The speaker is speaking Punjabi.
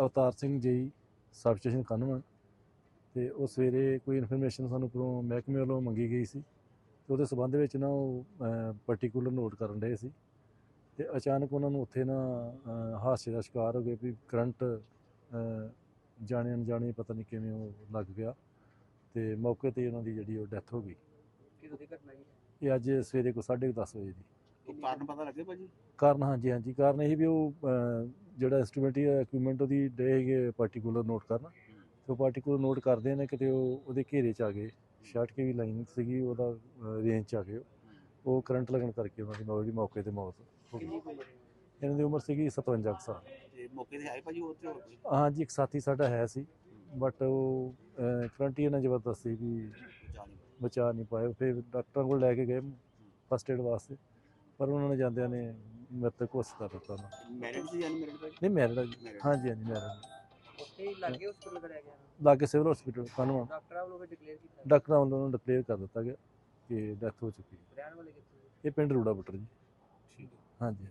ਅਵਤਾਰ ਸਿੰਘ ਜੀ ਸਬ ਸਟੇਸ਼ਨ ਕਨਵਨ ਤੇ ਉਹ ਸਵੇਰੇ ਕੋਈ ਇਨਫੋਰਮੇਸ਼ਨ ਸਾਨੂੰ ਉੱਪਰੋਂ ਮਹਿਕਮੇ ਵੱਲੋਂ ਮੰਗੀ ਗਈ ਸੀ। ਤੇ ਉਹਦੇ ਸਬੰਧ ਵਿੱਚ ਨਾ ਉਹ ਪਾਰਟਿਕੂਲਰ ਨੋਟ ਕਰਨ ਰਹੇ ਸੀ। ਤੇ ਅਚਾਨਕ ਉਹਨਾਂ ਨੂੰ ਉੱਥੇ ਨਾ ਹਾਦਸੇ ਦਾ ਸ਼ਿਕਾਰ ਹੋ ਗਏ ਵੀ ਕਰੰਟ ਜਾਣੇ ਅਣਜਾਣੇ ਪਤਾ ਨਹੀਂ ਕਿਵੇਂ ਉਹ ਲੱਗ ਗਿਆ। ਤੇ ਮੌਕੇ ਤੇ ਉਹਨਾਂ ਦੀ ਜਿਹੜੀ ਉਹ ਡੈਥ ਹੋ ਗਈ। ਕਿਦੋਂ ਦੀ ਘਟਨਾ ਜੀ ਇਹ ਅੱਜ ਸਵੇਰੇ ਕੋ 10:30 ਵਜੇ ਦੀ। ਕਾਰਨ ਪਤਾ ਲੱਗੇ ਭਾਜੀ? ਕਾਰਨ ਹਾਂਜੀ ਹਾਂਜੀ। ਕਾਰਨ ਇਹ ਵੀ ਉਹ ਜਿਹੜਾ ਇੰਸਟਰੂਮੈਂਟ ਹੈ ਇਕਵਿਪਮੈਂਟ ਉਹਦੀ ਡੇ ਹੈਗੇ ਪਾਰਟਿਕੂਲਰ ਨੋਟ ਕਰਨ ਤੇ ਉਹ ਪਾਰਟਿਕੂਲਰ ਨੋਟ ਕਰਦੇ ਨੇ ਕਿਤੇ ਉਹ ਉਹਦੇ ਘੇਰੇ ਚ ਆ ਗਏ ਸ਼ਾਰਟ ਕੇ ਵੀ ਲਾਈਨ ਸੀਗੀ ਉਹਦਾ ਰੇਂਜ ਚ ਆ ਗਏ ਉਹ। ਕਰੰਟ ਲੱਗਣ ਕਰਕੇ ਉਹਨਾਂ ਦੀ ਮੌ- ਮੌਕੇ ਤੇ ਮੌਤ ਹੋ ਗਈ। ਇਹਨਾਂ ਦੀ ਉਮਰ ਸੀਗੀ 57 ਕੁ ਸਾਲ। ਤੇ ਮੌਕੇ ਤੇ ਆਏ ਭਾਜੀ ਉੱਥੇ ਹੋਰ ਹਾਂਜੀ ਇੱਕ ਸਾਥੀ ਸਾਡਾ ਹੈ ਸੀ ਬਟ ਉਹ ਕਰੰਟ ਹੀ ਇਹਨਾਂ ਜ਼ਬਰਦਸਤ ਸੀ ਵੀ। ਬਚਾ ਨਹੀਂ ਪਾਏ ਫਿਰ ਡਾਕਟਰਾਂ ਕੋਲ ਲੈ ਕੇ ਗਏ ਫਸਟ ਏਡ ਵਾਸਤੇ। ਪਰ ਉਹਨਾਂ ਨੇ ਜਾਂਦਿਆਂ ਨੇ ਮ੍ਰਿਤਕ ਘੋਸ਼ਿਤ ਕਰ ਦਿੱਤਾ ਉਹਨਾਂ। ਮੈਰਿਡ ਸੀ ਅਨਮੈਰਿਡ ਨਹੀਂ ਮੈਰਿਡ ਹੈ ਜੀ। Married। ਹਾਂਜੀ ਹਾਂਜੀ ਮੈਰਿਡ ਉੱਥੇ ਹੀ ਲੱਗੇ ਹਸਪੀਟਲ ਕਰਿਆ ਗਿਆ। ਲਾਗੇ ਸਿਵਲ ਹਸਪੀਟਲ ਕਨਵਾ ਡਾਕਟਰਾਂ ਵੱਲੋਂ ਡਿਕਲੇਅਰ ਕੀਤਾ ਡਾਕਟਰਾਂ ਵੱਲੋਂ ਉਹਨੂੰ ਡਿਕਲੇਅਰ ਕਰ ਦਿੱਤਾ ਗਿਆ ਕਿ ਡੈਥ ਹੋ ਚੁੱਕੀ ਹੈ। ਰਹਿਣ ਵਾਲੇ ਕਿੱਥੇ ਇਹ ਪਿੰਡ ਰੂੜਾ ਬੁੱਟਰ ਜੀ। ਠੀਕ ਹੈ। ਹਾਂਜੀ।